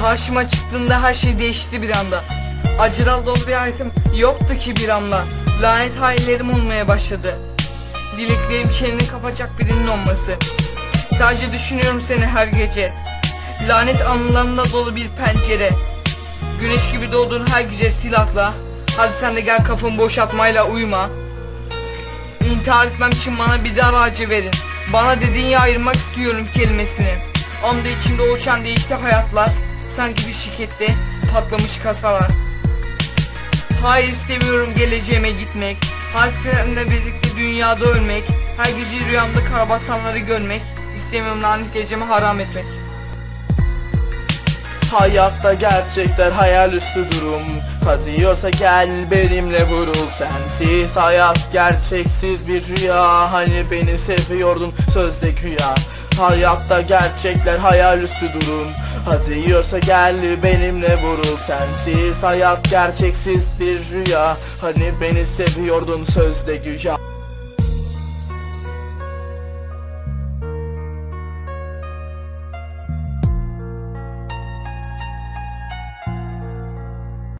Karşıma çıktığında her şey değişti bir anda. Acıral dolu bir hayatım yoktu ki bir anda. Lanet hayallerim olmaya başladı. Dileklerim çeneni kapacak birinin olması. Sadece düşünüyorum seni her gece. Lanet anılarımla dolu bir pencere. Güneş gibi doğduğun her gece silahla. Hadi sen de gel kafamı boşaltmayla uyuma. İntihar etmem için bana bir dar ağacı verin. Bana dediğini ayırmak istiyorum kelimesini. Anda içimde oluşan değişti hayatlar. Sanki bir şirkette patlamış kasalar. Hayır istemiyorum geleceğime gitmek. Seninle birlikte dünyada ölmek. Her gece rüyamda karabasanları görmek. İstemiyorum lanet gecemi haram etmek. Hayatta gerçekler hayal üstü durum. Hadi yiyorsa gel benimle vurul sensiz. Hayat gerçeksiz bir rüya. Hani beni seviyordun sözde güya. Hayatta gerçekler hayal üstü durum. Hadi yiyorsa gel benimle vurul sensiz. Hayat gerçeksiz bir rüya. Hani beni seviyordun sözde güya